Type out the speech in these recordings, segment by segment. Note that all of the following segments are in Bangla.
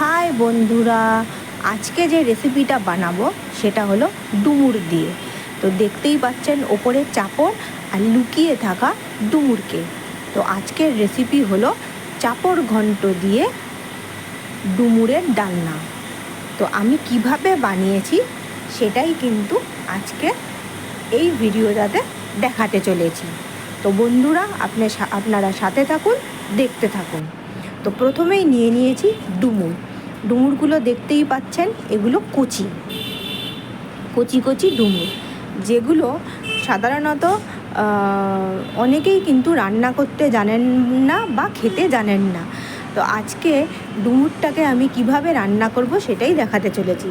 হাই বন্ধুরা, আজকে যে রেসিপিটা বানাবো সেটা হলো ডুমুর দিয়ে। তো দেখতেই পাচ্ছেন ওপরে চাপড় আর লুকিয়ে থাকা ডুমুরকে। তো আজকের রেসিপি হলো চাপড় ঘন্ট দিয়ে ডুমুরের ডালনা। তো আমি কীভাবে বানিয়েছি সেটাই কিন্তু আজকে এই ভিডিওটাতে দেখাতে চলেছি। তো বন্ধুরা আপনি আপনারা সাথে থাকুন, দেখতে থাকুন। তো প্রথমেই নিয়ে নিয়েছি ডুমুর। ডুমুরগুলো দেখতেই পাচ্ছেন, এগুলো কচি। কচি কচি ডুমুর। যেগুলো সাধারণত অনেকেই কিন্তু রান্না করতে জানেন না বা খেতে জানেন না। তো আজকে ডুমুরটাকে আমি কীভাবে রান্না করব সেটাই দেখাতে চলেছি।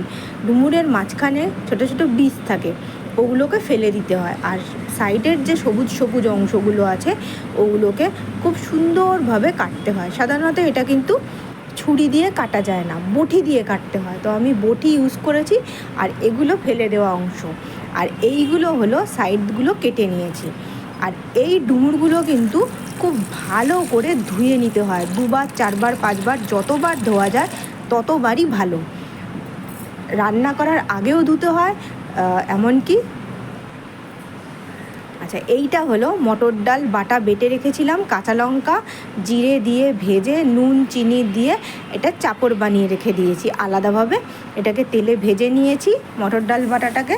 ডুমুরের মাঝখানে ছোট ছোট বীজ থাকে, ওগুলোকে ফেলে দিতে হয়। আর সাইডের যে সবুজ সবুজ অংশগুলো আছে, ওগুলোকে খুব সুন্দরভাবে কাটতে হয়। সাধারণত এটা কিন্তু ছুরি দিয়ে কাটা যায় না, বটি দিয়ে কাটতে হয়। তো আমি বটি ইউজ করেছি আর এগুলো ফেলে দেওয়া অংশ। আর এইগুলো হলো সাইডগুলো কেটে নিয়েছি। আর এই ডুমুরগুলো কিন্তু খুব ভালো করে ধুয়ে নিতে হয়। দুবার, চারবার, পাঁচবার, যতবার ধোয়া যায়, ততবারই ভালো। রান্না করার আগেও ধুতে হয় এমনকি আচ্ছা এইটা হলো মটর ডাল, বাটা বেটে রেখেছিলাম, কাঁচা লঙ্কা জিরে দিয়ে ভেজে, নুন, চিনি দিয়ে এটা চাপড় বানিয়ে রেখে দিয়েছি আলাদাভাবে। এটাকে তেলে ভেজে নিয়েছি মটর ডাল বাটাটাকে।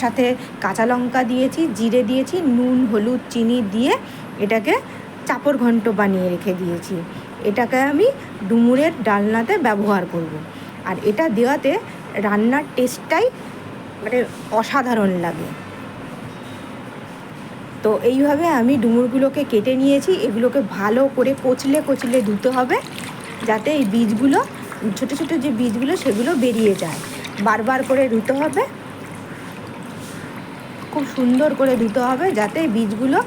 সাথে কাঁচা লঙ্কা দিয়েছি, জিরে দিয়েছি, নুন, হলুদ, চিনি দিয়ে এটাকে চাপড় ঘন্ট বানিয়ে রেখে দিয়েছি। এটাকে আমি ডুমুরের ডালনাতে ব্যবহার করব। আর এটা দেওয়াতে রান্নার টেস্টটাই মানে অসাধারণ লাগে। তো এইভাবে আমি ডুমুরগুলোকে কেটে নিয়েছি, এগুলোকে ভালো করে কচলে কচলে ধুতে হবে, যাতে এই বীজগুলো, ছোটো ছোটো যে বীজগুলো, সেগুলো বেরিয়ে যায়। বারবার করে ধুতে হবে। খুব সুন্দর করে ধুতে হবে যাতে বীজগুলো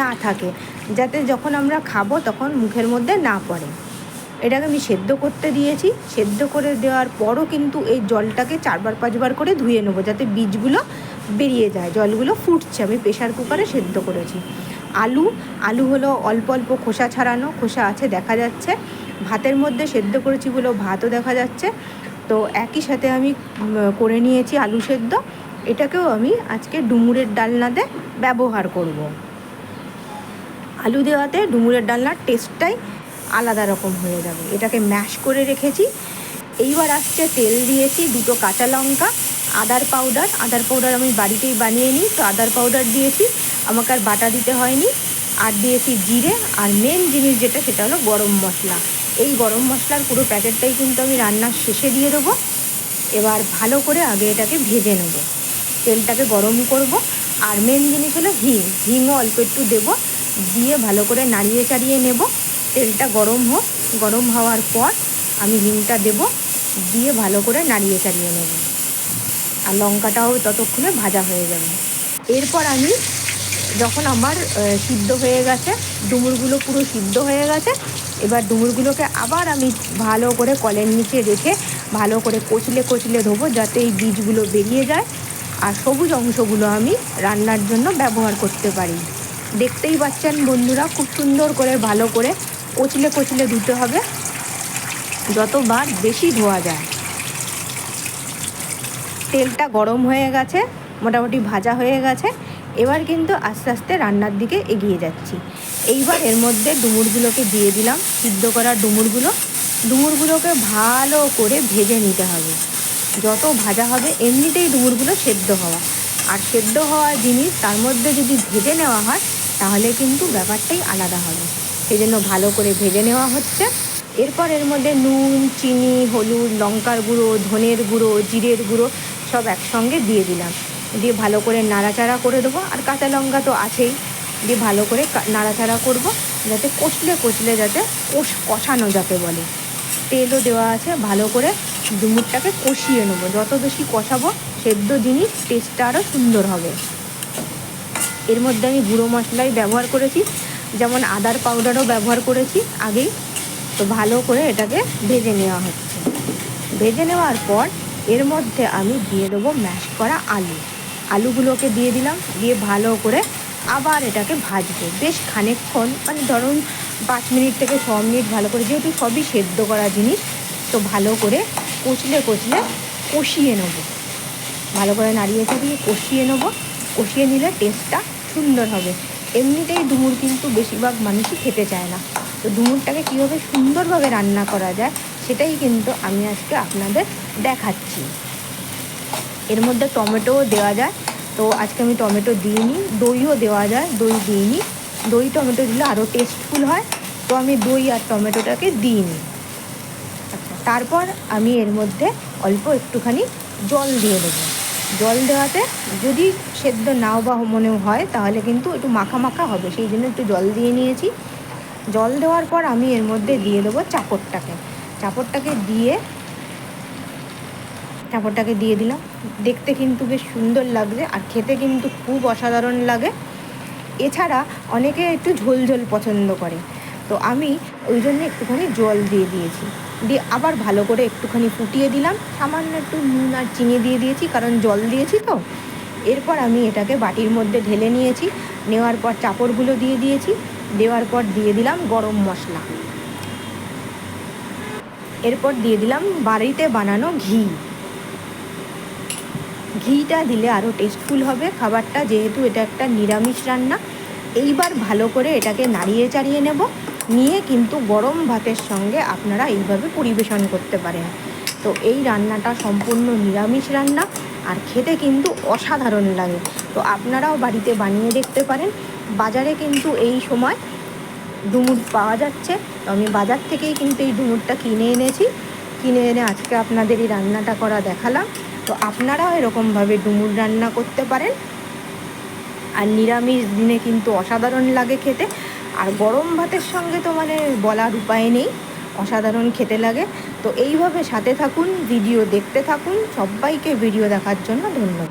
না থাকে। যাতে যখন আমরা খাব তখন মুখের মধ্যে না পড়ে। এটাকে আমি সেদ্ধ করতে দিয়েছি। সেদ্ধ করে দেওয়ার পরও কিন্তু এই জলটাকে চারবার, পাঁচবার করে ধুয়ে নেব, যাতে বীজগুলো বেরিয়ে যায়। জলগুলো ফুটছে, আমি প্রেশার কুকারে সেদ্ধ করেছি। আলু আলু হলো অল্প অল্প খোসা ছাড়ানো, খোসা আছে দেখা যাচ্ছে। ভাতের মধ্যে সেদ্ধ করেছি বলে ভাতও দেখা যাচ্ছে। তো একই সাথে আমি করে নিয়েছি আলু সেদ্ধ। এটাকেও আমি আজকে ডুমুরের ডালনাতে ব্যবহার করব। আলু দেওয়াতে ডুমুরের ডালনার টেস্টটাই আলাদা রকম হয়ে যাবে। এটাকে ম্যাশ করে রেখেছি। এইবার আসছে তেল দিয়েছি দুটো কাঁচা লঙ্কা। আদার পাউডার। আদার পাউডার আমি বাড়িতেই বানিয়ে নিই। তো আদার পাউডার দিয়েছি। আমাকে আর বাটা দিতে হয়নি। আর দিয়েছি জিরে। আর মেন জিনিস যেটা, সেটা হলো গরম মশলা। এই গরম মশলার পুরো প্যাকেটটাই কিন্তু আমি রান্নার শেষে দিয়ে দেবো। এবার ভালো করে আগে এটাকে ভেজে নেব। তেলটাকে গরম করব। আর মেন জিনিস হলো হিং। হিংও অল্প একটু দেবো। দিয়ে ভালো করে নাড়িয়ে চাড়িয়ে নেব। তেলটা গরম হোক। গরম হওয়ার পর আমি হিংটা দেব। দিয়ে ভালো করে নাড়িয়ে চাড়িয়ে নেব। আর লঙ্কাটাও ততক্ষণে ভাজা হয়ে যাবে। এরপর আমি যখন আমার সিদ্ধ হয়ে গেছে, ডুমুরগুলো পুরো সিদ্ধ হয়ে গেছে, এবার ডুমুরগুলোকে আবার আমি ভালো করে কলের নিচে রেখে ভালো করে কচলে কচলে ধোবো যাতে এই বীজগুলো বেরিয়ে যায়। আর সবুজ অংশগুলো আমি রান্নার জন্য ব্যবহার করতে পারি। দেখতেই পাচ্ছেন বন্ধুরা, খুব সুন্দর করে ভালো করে কচলে কচলে ধুতে হবে। যতবার বেশি ধোয়া যায়। তেলটা গরম হয়ে গেছে, মোটামুটি ভাজা হয়ে গেছে। এবার কিন্তু আস্তে আস্তে রান্নার দিকে এগিয়ে যাচ্ছি। এইবার এর মধ্যে ডুমুরগুলোকে দিয়ে দিলাম, সিদ্ধ করা ডুমুরগুলো। ডুমুরগুলোকে ভালো করে ভেজে নিতে হবে। যত ভাজা হবে, এমনিতেই ডুমুরগুলো সেদ্ধ হওয়া। আর সেদ্ধ হওয়া জিনিস তার মধ্যে যদি ভেজে নেওয়া হয়, তাহলে কিন্তু ব্যাপারটাই আলাদা হবে। সেই জন্য ভালো করে ভেজে নেওয়া হচ্ছে। এরপর এর মধ্যে নুন, চিনি, হলুদ, লঙ্কার গুঁড়ো, ধনের গুঁড়ো, জিরের গুঁড়ো সব একসঙ্গে দিয়ে দিলাম। দিয়ে ভালো করে নাড়াচাড়া করে দেবো। আর কাঁচা লঙ্কা তো আছেই। দিয়ে ভালো করে নাড়াচাড়া করব। যাতে কষলে কষলে যাতে কষ কষানো যাতে বলে। তেলও দেওয়া আছে। ভালো করে ডুমুরটাকে কষিয়ে নেব। যত বেশি কষাবো সেদ্ধ জিনিস টেস্টটা আরও সুন্দর হবে। এর মধ্যে আমি গুঁড়ো মশলাই ব্যবহার করেছি। যেমন আদার পাউডারও ব্যবহার করেছি আগেই। তো ভালো করে এটাকে ভেজে নেওয়া হচ্ছে। ভেজে নেওয়ার পর এর মধ্যে আমি দিয়ে দেবো ম্যাশ করা আলু। আলুগুলোকে দিয়ে দিলাম, দিয়ে ভালো করে আবার এটাকে ভাজবো। বেশ খানিকক্ষণ মানে ধরুন পাঁচ মিনিট থেকে ছ মিনিট ভালো করে, যেহেতু সবই সেদ্ধ করা জিনিস, তো ভালো করে কচলে কচলে কষিয়ে নেব। ভালো করে নাড়িয়ে চাড়িয়ে কষিয়ে নেব। কষিয়ে নিলে টেস্টটা সুন্দর হবে। এমনিতেই ডুমুর কিন্তু বেশিরভাগ মানুষই খেতে চায় না। তো ডুমুরটাকে কীভাবে সুন্দরভাবে রান্না করা যায় সেটাই কিন্তু আমি আজকে আপনাদের দেখাচ্ছি। এর মধ্যে টমেটোও দেওয়া যায়। তো আজকে আমি টমেটো দিইনি, দইও দেওয়া যায়, দই দিইনি। দই টমেটো দিলে আরও টেস্টফুল হয়। তো আমি দই আর টমেটোটাকে দিইনি। আচ্ছা তারপর আমি এর মধ্যে অল্প একটুখানি জল দিয়ে দেবো। জল দেওয়াতে যদি সেদ্ধ নাও বা মনেও হয়, তাহলে কিন্তু একটু মাখা মাখা হবে। সেই জন্য একটু জল দিয়ে নিয়েছি। জল দেওয়ার পর আমি এর মধ্যে দিয়ে দেবো চাপড়টাকে চাপড়টাকে দিয়ে চাপড়টাকে দিয়ে দিলাম। দেখতে কিন্তু বেশ সুন্দর লাগছে আর খেতে কিন্তু খুব অসাধারণ লাগে। এছাড়া অনেকে একটু ঝোল ঝোল পছন্দ করে। তো আমি ওই জন্য একটুখানি জল দিয়ে দিয়েছি। দিয়ে আবার ভালো করে একটুখানি ফুটিয়ে দিলাম। সামান্য একটু নুন আর চিনি দিয়ে দিয়েছি, কারণ জল দিয়েছি তো। এরপর আমি এটাকে বাটির মধ্যে ঢেলে নিয়েছি। নেওয়ার পর চাপড়গুলো দিয়ে দিয়েছি। দেওয়ার পর দিয়ে দিলাম গরম মশলা। এরপর দিয়ে দিলাম বাড়িতে বানানো ঘি। ঘিটা দিলে আরও টেস্টফুল হবে। খাবারটা যেহেতু এটা একটা নিরামিষ রান্না, এইবার ভালো করে এটাকে নাড়িয়ে চাড়িয়ে নেব। নিয়ে কিন্তু গরম ভাতের সঙ্গে আপনারা এইভাবে পরিবেশন করতে পারেন। তো এই রান্নাটা সম্পূর্ণ নিরামিষ রান্না আর খেতে কিন্তু অসাধারণ লাগে। তো আপনারাও বাড়িতে বানিয়ে দেখতে পারেন। বাজারে কিন্তু এই সময় ডুমুর পাওয়া যাচ্ছে। তো আমি বাজার থেকেই কিন্তু এই ডুমুরটা কিনে এনেছি। কিনে এনে আজকে আপনাদের এই রান্নাটা করা দেখালাম। তো আপনারাও এরকমভাবে ডুমুর রান্না করতে পারেন। আর নিরামিষ দিনে কিন্তু অসাধারণ লাগে খেতে। আর গরম ভাতের সঙ্গে তো মানে বলার উপায় নেই। অসাধারণ খেতে লাগে। তো এইভাবে সাথে থাকুন, ভিডিও দেখতে থাকুন। সবাইকে ভিডিও দেখার জন্য ধন্যবাদ।